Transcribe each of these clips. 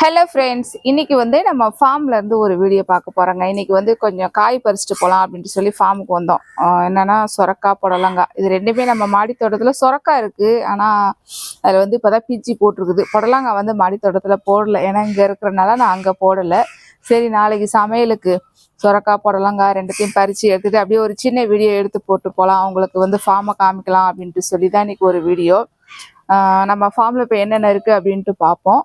Hello friends இன்னைக்கு வந்து நம்ம ஃபார்ம்ல இருந்து ஒரு வீடியோ பார்க்க போறோங்க. இன்னைக்கு வந்து கொஞ்சம் காய் பறிச்சுட்டு போகலாம் அப்படின்ட்டு சொல்லி ஃபார்முக்கு வந்தோம். என்னன்னா சொரக்காய் புடலங்காய். இது ரெண்டுமே நம்ம மாடித்தோட்டத்தில் தோட்டத்துல சொரக்காய் இருக்கு. ஆனால் அதில் வந்து இப்போதான் பிச்சி போட்டிருக்குது. புடலங்காய் வந்து மாடித்தோட்டத்தில் தோட்டத்துல போடல. ஏன்னா இங்கே இருக்கிறனால நான் அங்கே போடலை. சரி நாளைக்கு சமையலுக்கு சொரக்காய் புடலங்காய் ரெண்டுத்தையும் பறிச்சு எடுத்துட்டு அப்படியே ஒரு சின்ன வீடியோ எடுத்து போட்டு போகலாம் அவங்களுக்கு வந்து ஃபார்மை காமிக்கலாம் அப்படின்ட்டு சொல்லி தான் இன்னைக்கு ஒரு வீடியோ நம்ம ஃபார்மில் இப்போ என்னென்ன இருக்குது அப்படின்ட்டு பார்ப்போம்.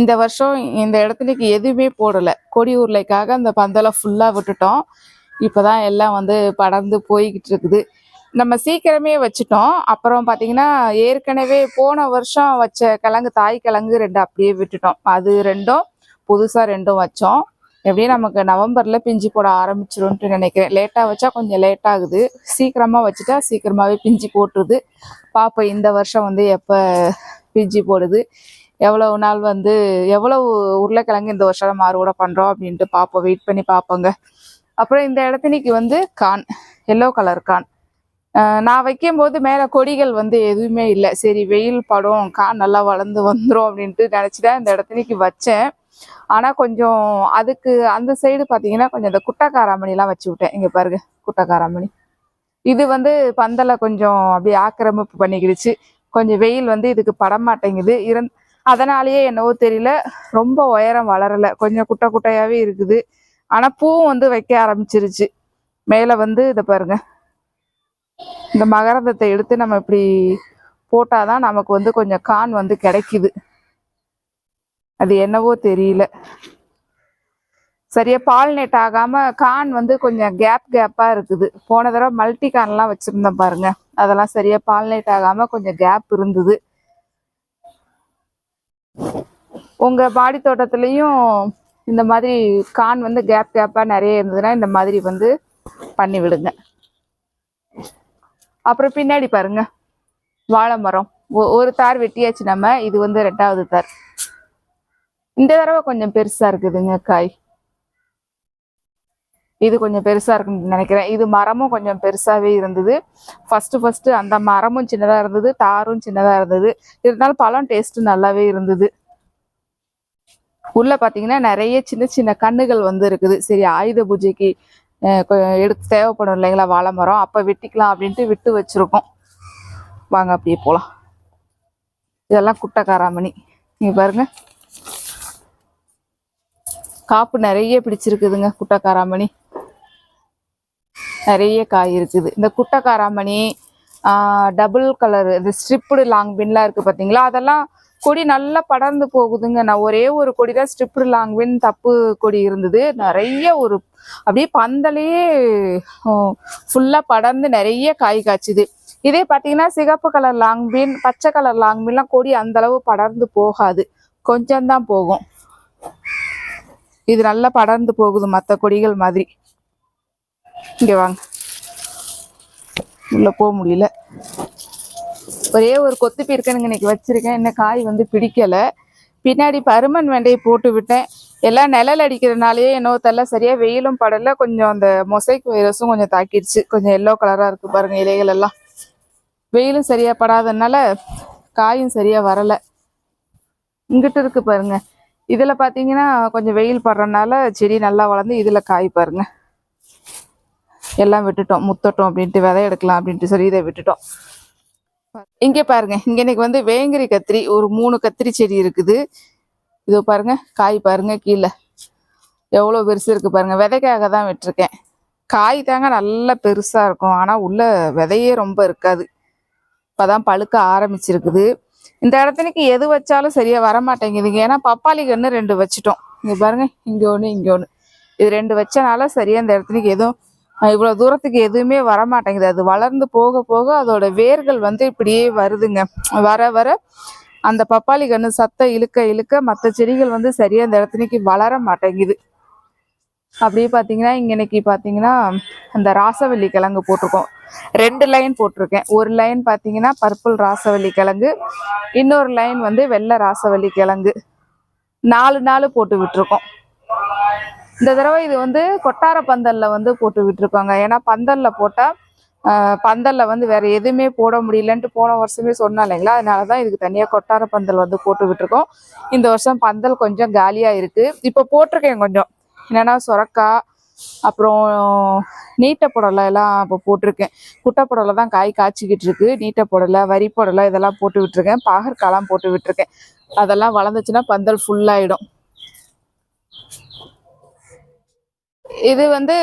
இந்த வருஷம் இந்த இடத்துலக்கு எதுவுமே போடலை. கொடி உருளைக்காக அந்த பந்தலை ஃபுல்லாக விட்டுட்டோம். இப்போ தான் எல்லாம் வந்து படர்ந்து போய்கிட்டு இருக்குது. நம்ம சீக்கிரமே வச்சுட்டோம். அப்புறம் பார்த்தீங்கன்னா ஏற்கனவே போன வருஷம் வச்ச கிழங்கு தாய் கிழங்கு ரெண்டு அப்படியே விட்டுட்டோம். அது ரெண்டும் புதுசாக ரெண்டும் வச்சோம். எப்படியும் நமக்கு நவம்பரில் பிஞ்சு போட ஆரம்பிச்சிரும்ன்ட்டு நினைக்கிறேன். லேட்டாக வச்சா கொஞ்சம் லேட் ஆகுது. சீக்கிரமாக வச்சுட்டா சீக்கிரமாகவே பிஞ்சு போட்டுருது. பார்ப்போம் இந்த வருஷம் வந்து எப்போ பிஞ்சு போடுது. எவ்வளவு நாள் வந்து எவ்வளவு உருளைக்கிழங்கு இந்த வருஷம் மாறுவோட பண்ணுறோம் அப்படின்ட்டு பார்ப்போம் வெயிட் பண்ணி பார்ப்போங்க அப்புறம் இந்த இடத்துனிக்கு வந்து கான் எல்லோ கலர் கான். நான் நான் வைக்கும்போது மேலே கொடிகள் வந்து எதுவுமே இல்லை. சரி வெயில் படம் கான் நல்லா வளர்ந்து வந்துடும் அப்படின்ட்டு நினச்சிதான் இந்த இடத்துனிக்கு வச்சேன். ஆனால் கொஞ்சம் அதுக்கு அந்த சைடு பார்த்தீங்கன்னா கொஞ்சம் இந்த குட்டக்காராமணிலாம் வச்சு விட்டேன். இங்கே பாருங்க குட்டக்காராமணி. இது வந்து பந்தலை கொஞ்சம் அப்படியே ஆக்கிரமிப்பு பண்ணிக்கிடுச்சு. கொஞ்சம் வெயில் வந்து இதுக்கு படமாட்டேங்குது. இருந் அதனாலேயே என்னவோ தெரியல ரொம்ப உயரம் வளரல. கொஞ்சம் குட்டை குட்டையாகவே இருக்குது. ஆனால் பூவும் வந்து வைக்க ஆரம்பிச்சிருச்சு. மேலே வந்து இதை பாருங்க. இந்த மகரந்தத்தை எடுத்து நம்ம இப்படி போட்டால் தான் நமக்கு வந்து கொஞ்சம் கான் வந்து கிடைக்குது. அது என்னவோ தெரியல. சரியா பால்நெட் ஆகாமல் கான் வந்து கொஞ்சம் கேப் கேப்பாக இருக்குது. போன தடவை மல்டி கான்லாம் வச்சுருந்தேன் பாருங்க. அதெல்லாம் சரியாக பால்நெட் ஆகாமல் கொஞ்சம் கேப் இருந்தது. உங்க பாடி தோட்டத்துலயும் இந்த மாதிரி கான் வந்து கேப் கேப்பா நிறைய இருந்ததுன்னா இந்த மாதிரி வந்து பண்ணி விடுங்க. அப்புறம் பின்னாடி பாருங்க. வாழை மரம். ஒ- ஒரு தார் வெட்டியாச்சு நம்ம. இது வந்து ரெண்டாவது தார். இந்த தடவை கொஞ்சம் பெருசா இருக்குதுங்க காய். இது கொஞ்சம் பெருசா இருக்குன்னு நினைக்கிறேன். இது மரமும் கொஞ்சம் பெருசாவே இருந்தது. ஃபர்ஸ்ட் ஃபர்ஸ்ட் அந்த மரமும் சின்னதா இருந்தது தாரும் சின்னதா இருந்தது. இருந்தாலும் பழம் டேஸ்ட் நல்லாவே இருந்தது. உள்ள பார்த்தீங்கன்னா நிறைய சின்ன சின்ன கண்ணுகள் வந்து இருக்குது. சரி ஆயுத பூஜைக்கு எடுத்து தேவைப்படும் இல்லைங்களா வாழை மரம் அப்போ வெட்டிக்கலாம் அப்படின்ட்டு விட்டு வச்சிருக்கோம். வாங்க அப்படியே போகலாம் இதெல்லாம் குட்டக்காராமணி. நீங்கள் பாருங்க. காப்பு நிறைய பிடிச்சிருக்குதுங்க குட்டக்காராமணி. நிறைய காய் இருக்குது. இந்த குட்டக்காராமணி டபுள் கலர் இந்த ஸ்ட்ரிப்டு லாங் பின்லாம் இருக்குது பார்த்தீங்களா அதெல்லாம் கொடி நல்லா படர்ந்து போகுதுங்க. நான் ஒரே ஒரு கொடி தான் ஸ்ட்ரிப்டு லாங் தப்பு கொடி இருந்தது. நிறைய ஒரு அப்படியே பந்தலையே ஃபுல்லாக படர்ந்து நிறைய காய் காய்ச்சுது. இதே பார்த்தீங்கன்னா சிகப்பு கலர் லாங்பீன் பச்சை கலர் லாங்பீன்லாம் கொடி அந்தளவு படர்ந்து போகாது. கொஞ்சம்தான் போகும். இது நல்லா படர்ந்து போகுது மற்ற கொடிகள் மாதிரி. இங்கே வாங்க. உள்ளே போக முடியல. ஒரே ஒரு கொத்து பீர்க்கனுங்க இன்னைக்கு வச்சிருக்கேன். இன்னும் காய் வந்து பிடிக்கல. பின்னாடி பருமன் வெண்டையை போட்டு விட்டேன். எல்லாம் நிழல் அடிக்கிறதுனாலயே என்னவோ தெரியல. சரியா வெயிலும் படல. கொஞ்சம் அந்த மொசைக் வைரஸும் கொஞ்சம் தாக்கிடுச்சு. கொஞ்சம் எல்லோ கலரா இருக்கு பாருங்க இலைகள் எல்லாம். வெயிலும் சரியா படாதனால காயும் சரியா வரல. இங்கிட்டு இருக்கு பாருங்க. இதுல பாத்தீங்கன்னா கொஞ்சம் வெயில் படுறதுனால செடி நல்லா வளர்ந்து இதுல காய் பாருங்க. எல்லாம் விட்டுட்டோம். முத்தட்டும் அப்படின்ட்டு விதை எடுக்கலாம் அப்படின்ட்டு சொல்லி இதை விட்டுட்டோம். இங்க பாருங்க இங்க இன்னைக்கு வந்து வேங்கரி கத்திரி ஒரு மூணு கத்திரி செடி இருக்குது. இதோ பாருங்க காய் பாருங்க கீழே. எவ்வளோ பெருசு இருக்கு பாருங்க விதைக்காக தான் விட்டுருக்கேன். காய் தாங்க நல்லா பெருசா இருக்கும் ஆனா உள்ள விதையே ரொம்ப இருக்காது. இப்பதான் பழுக்க ஆரம்பிச்சிருக்குது. இந்த இடத்துக்கு எது வச்சாலும் சரியா வர மாட்டேங்குதுங்க ஏன்னா பப்பாளி கன்று ரெண்டு வச்சுட்டோம். இங்க பாருங்க இங்க ஒன்று இங்க ஒன்று இது ரெண்டு வச்சனால சரியா இந்த இடத்துக்கு எதுவும் இவ்வளோ தூரத்துக்கு எதுவுமே வர மாட்டேங்குது அது வளர்ந்து போக போக அதோட வேர்கள் வந்து இப்படியே வருதுங்க. வர வர அந்த பப்பாளி கன்று சத்தை இழுக்க இழுக்க மற்ற செடிகள் வந்து சரியாக அந்த இடத்துக்கு வளர மாட்டேங்குது. அப்படியே பார்த்தீங்கன்னா இங்கே இன்னைக்கு பார்த்தீங்கன்னா அந்த ராசவள்ளி கிழங்கு போட்டிருக்கோம். ரெண்டு லைன் போட்டிருக்கேன். ஒரு லைன் பார்த்தீங்கன்னா பர்பிள் ராசவள்ளி கிழங்கு. இன்னொரு லைன் வந்து வெள்ளை ராசவள்ளி கிழங்கு. நாலு நாள் போட்டு விட்டுருக்கோம். இந்த தடவை இது வந்து கொட்டார பந்தல்ல வந்து போட்டு விட்டுருக்காங்க. ஏன்னா பந்தல்ல போட்டா பந்தல்ல வந்து வேற எதுவுமே போட முடியலன்ட்டு போன வருஷமே சொன்னா இல்லைங்களா? அதனாலதான் இதுக்கு தனியா கொட்டார பந்தல் வந்து போட்டு விட்டுருக்கோம். இந்த வருஷம் பந்தல் கொஞ்சம் காலியா இருக்கு. இப்போ போட்டிருக்கேன் கொஞ்சம். என்னன்னா சொரக்காய் அப்புறம் நீட்ட புடலை எல்லாம் இப்போ போட்டிருக்கேன். குட்டை புடலை தான் காய் காய்ச்சிக்கிட்டு இருக்கு. நீட்ட புடலை வரி புடலை இதெல்லாம் போட்டு விட்டுருக்கேன். பாகற்காலாம் போட்டு விட்டுருக்கேன். அதெல்லாம் வளர்ந்துச்சுன்னா பந்தல் ஃபுல்லாகிடும் இது வந்து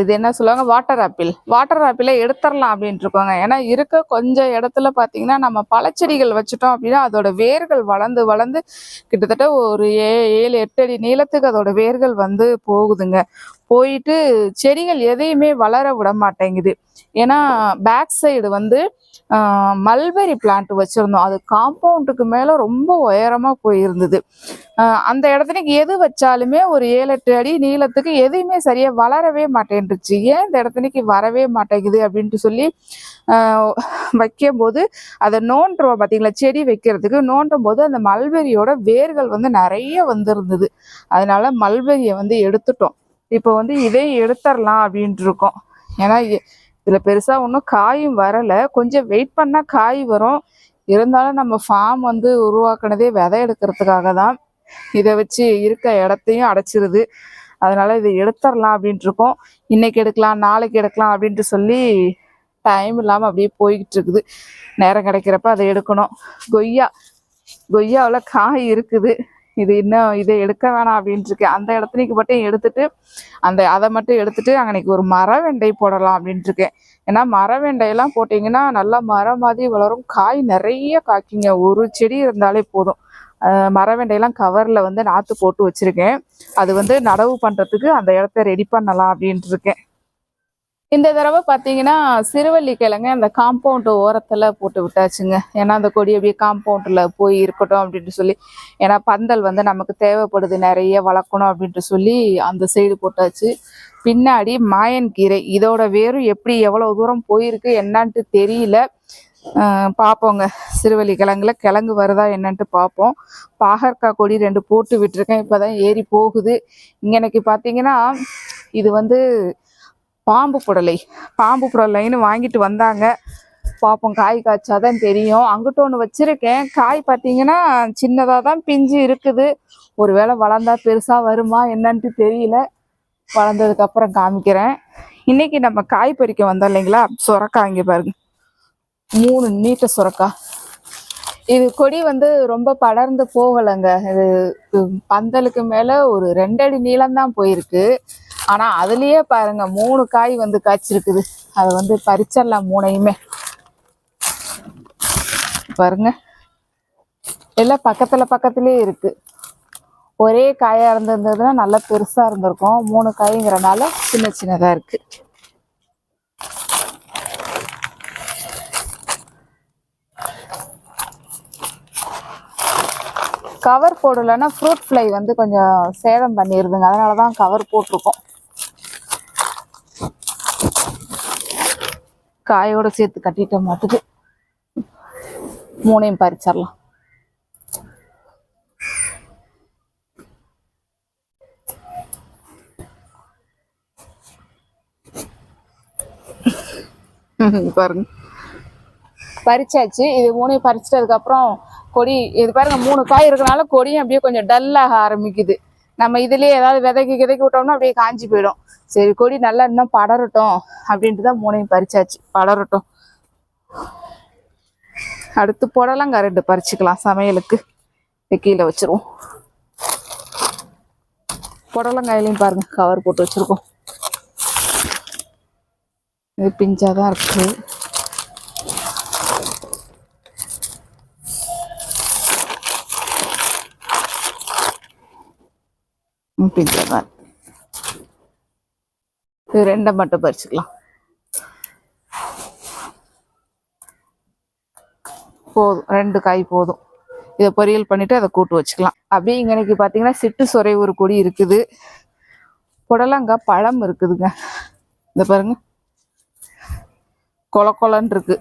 இது என்ன சொல்லுவாங்க? வாட்டர் ஆப்பிள் வாட்டர் ஆப்பிளை எடுத்துடலாம் அப்படின்ட்டு இருக்கோங்க ஏன்னா இருக்க கொஞ்சம் இடத்துல பார்த்தீங்கன்னா நம்ம பழச்செடிகள் வச்சுட்டோம் அப்படின்னா அதோட வேர்கள் வளர்ந்து வளர்ந்து கிட்டத்தட்ட ஒரு ஏ ஏழு எட்டு அடி நீளத்துக்கு அதோட வேர்கள் வந்து போகுதுங்க. போயிட்டு செடிகள் எதையுமே வளர விட மாட்டேங்குது. ஏன்னா பேக் சைடு வந்து மல்பெரி பிளான்ட் வச்சுருந்தோம். அது காம்பவுண்டுக்கு மேலே ரொம்ப உயரமாக போயிருந்தது. அந்த இடத்துக்கு எது வச்சாலுமே ஒரு ஏழு எட்டு அடி நீளத்துக்கு எதையுமே சரியாக வளரவே மாட்டேன்ருச்சு ஏன் இந்த இடத்துக்கு வரவே மாட்டேங்குது அப்படின்ட்டு சொல்லி வைக்கும்போது அதை நோண்டுறோம் பார்த்தீங்களா? செடி வைக்கிறதுக்கு நோண்டும் போது அந்த மல்பெரியோட வேர்கள் வந்து நிறைய வந்திருந்தது. அதனால மல்பெரியை வந்து எடுத்துட்டோம். இப்போ வந்து இதே எடுத்துடலாம் அப்படின்ட்டு இருக்கோம் ஏன்னா இதில் பெருசாக ஒன்றும் காயும் வரலை. கொஞ்சம் வெயிட் பண்ணால் காய் வரும். இருந்தாலும் நம்ம ஃபார்ம் வந்து உருவாக்குனதே விதை எடுக்கிறதுக்காக தான் இதை வச்சு இருக்க இடத்தையும் அடைச்சிருது. அதனால் இதை எடுத்துடலாம் அப்படின்ட்டு இருக்கோம் இன்றைக்கி எடுக்கலாம் நாளைக்கு எடுக்கலாம் அப்படின்ட்டு சொல்லி டைம் இல்லாமல் அப்படியே போய்கிட்டு இருக்குது நேரம் கிடைக்கிறப்ப அதை எடுக்கணும். கொய்யா. கொய்யாவில் காய் இருக்குது. இது இன்னும் இதை எடுக்க வேணாம் அப்படின்ட்டு இருக்கேன் அந்த இடத்துக்கு மட்டும் எடுத்துட்டு அந்த அதை மட்டும் எடுத்துட்டு அன்னைக்கு ஒரு மர வெண்டை போடலாம் அப்படின்ட்டு இருக்கேன் ஏன்னா மர வெண்டையெல்லாம் போட்டிங்கன்னா நல்லா மரம் மாதிரி வளரும். காய் நிறைய காய்க்குங்க. ஒரு செடி இருந்தாலே போதும். மர வெண்டையெல்லாம் கவரில் வந்து நாற்று போட்டு வச்சுருக்கேன். அது வந்து நடவு பண்ணுறதுக்கு அந்த இடத்த ரெடி பண்ணலாம் அப்படின்ட்டு இருக்கேன் இந்த தடவை பார்த்தீங்கன்னா சிறுவள்ளி கிழங்கு அந்த காம்பவுண்டு ஓரத்தில் போட்டு விட்டாச்சுங்க. ஏன்னா அந்த கொடி அப்படியே காம்பவுண்டில் போய் இருக்கட்டும் அப்படின்ட்டு சொல்லி ஏன்னா பந்தல் வந்து நமக்கு தேவைப்படுது நிறைய வளர்க்கணும் அப்படின்ட்டு சொல்லி அந்த சைடு போட்டாச்சு. பின்னாடி மாயன் கீரை இதோட வேரும் எப்படி எவ்வளோ தூரம் போயிருக்கு என்னன்ட்டு தெரியல. பார்ப்போங்க சிறுவலி கிழங்குல கிழங்கு வருதா என்னன்ட்டு பார்ப்போம் பாகற்காய் கொடி ரெண்டு போட்டு விட்டுருக்கேன். இப்போதான் ஏறி போகுது. இங்கே எனக்கு பார்த்தீங்கன்னா இது வந்து பாம்பு புடலை. பாம்பு புடலைன்னு வாங்கிட்டு வந்தாங்க. பார்ப்போம் காய் காய்ச்சாதான் தெரியும். அங்கிட்ட ஒன்று வச்சுருக்கேன். காய் பார்த்தீங்கன்னா சின்னதாக தான் பிஞ்சு இருக்குது. ஒருவேளை வளர்ந்தா பெருசாக வருமா என்னன்ட்டு தெரியல. வளர்ந்ததுக்கப்புறம் காமிக்கிறேன். இன்னைக்கு நம்ம காய் பறிக்க வந்தோம் இல்லைங்களா? சுரக்காய் இங்கே பாருங்க. மூணு நீட்ட சுரக்காய் இது கொடி வந்து ரொம்ப படர்ந்து போகலைங்க. இது பந்தலுக்கு மேலே ஒரு ரெண்டடி நீளம் தான் போயிருக்கு. ஆனால் அதுலேயே பாருங்க மூணு காய் வந்து காய்ச்சிருக்குது. அதை வந்து பறிச்சிடலாம் மூணையுமே. பாருங்க. எல்லாம் பக்கத்தில் பக்கத்துலேயே இருக்கு. ஒரே காயா இருந்திருந்ததுன்னா நல்லா பெருசா இருந்திருக்கும். மூணு காய்ங்கிறனால சின்ன சின்னதா இருக்கு. கவர் போடலைன்னா ஃப்ரூட் ஃப்ளை வந்து கொஞ்சம் சேதம் பண்ணிடுதுங்க அதனால தான் கவர் போட்டிருக்கோம். காயோட சேர்த்து கட்டிட்ட மாட்டுக்கு மூணையும் பறிச்சிடலாம். பாருங்க. பறிச்சாச்சு. இது மூணையும் பறிச்சிட்டதுக்கு அப்புறம் கொடி இது பாருங்க மூணு காய் இருக்கனால கொடியும் அப்படியே கொஞ்சம் டல்லாக ஆரம்பிக்குது. நம்ம இதுலயே ஏதாவது விதைக்கு விதைக்கு விட்டோம்னா அப்படியே காஞ்சி போயிடும். சரி கொடி நல்லா இன்னும் படரட்டும் அப்படின்ட்டு தான் மூணையும் பறிச்சாச்சு. படரட்டும். அடுத்து புடலங்க ரெண்டு பறிச்சுக்கலாம் சமையலுக்கு. கீழே வச்சிருவோம். புடலங்காயிலையும் பாருங்க கவர் போட்டு வச்சிருக்கோம். இது பிஞ்சாதான் இருக்கு. பிஞ்சாதான் இது ரெண்டை மட்டும் பறிச்சுக்கலாம். போதும். ரெண்டு காய் போதும். இதை பொரியல் பண்ணிட்டு அதை கூட்டு வச்சுக்கலாம். அப்படியே இங்கே இன்னைக்கு பார்த்தீங்கன்னா சிட்டு சொரை ஒரு கொடி இருக்குது. புடலங்காய் பழம் இருக்குதுங்க. இந்த பாருங்க. கொல கொலன்னு இருக்கு.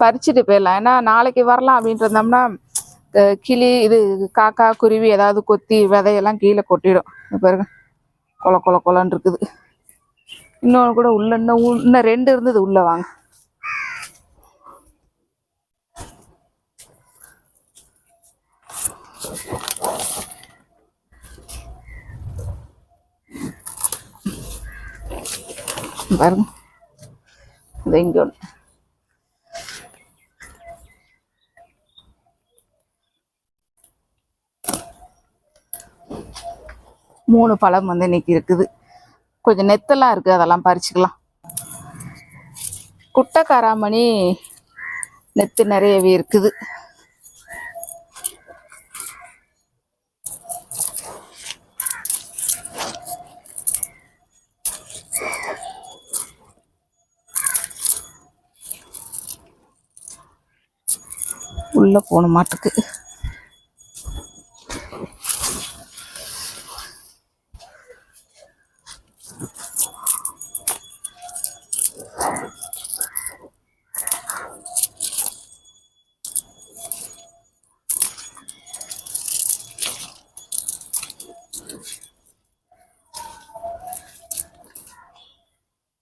பறிச்சுட்டு போயிடலாம். ஏன்னா நாளைக்கு வரலாம் அப்படின்ட்டு இருந்தோம்னா கிளி இது காக்கா குருவி ஏதாவது கொத்தி விதையெல்லாம் கீழே கொட்டிடும். பாருங்க. கொல கொல கொலன்னு இருக்குது. இன்னொன்று கூட உள்ள இன்னும் இன்னும் ரெண்டு இருந்தது உள்ள வாங்க. பாருங்க. இது இங்க ஒன்று மூணு பழம் வந்து இன்னைக்கு இருக்குது. கொஞ்சம் நெத்தெல்லாம் இருக்குது அதெல்லாம் பறிச்சுக்கலாம். குட்டை காராமணி நெத்து நிறையவே இருக்குது. உள்ள போன மாட்டுக்கு.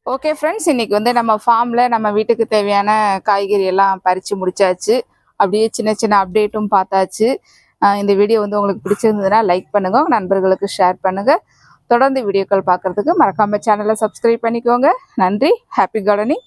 ஓகே ஃப்ரெண்ட்ஸ் இன்னைக்கு வந்து நம்ம ஃபார்மில் நம்ம வீட்டுக்கு தேவையான காய்கறி எல்லாம் பறித்து முடிச்சாச்சு. அப்படியே சின்ன சின்ன அப்டேட்டும் பார்த்தாச்சு. இந்த வீடியோ வந்து உங்களுக்கு பிடிச்சிருந்ததுன்னா லைக் பண்ணுங்கள் உங்கள் நண்பர்களுக்கு ஷேர் பண்ணுங்கள் தொடர்ந்து வீடியோக்கள் பார்க்கறதுக்கு மறக்காமல் சேனலை சப்ஸ்கிரைப் பண்ணிக்கோங்க. நன்றி ஹாப்பி கார்டனிங்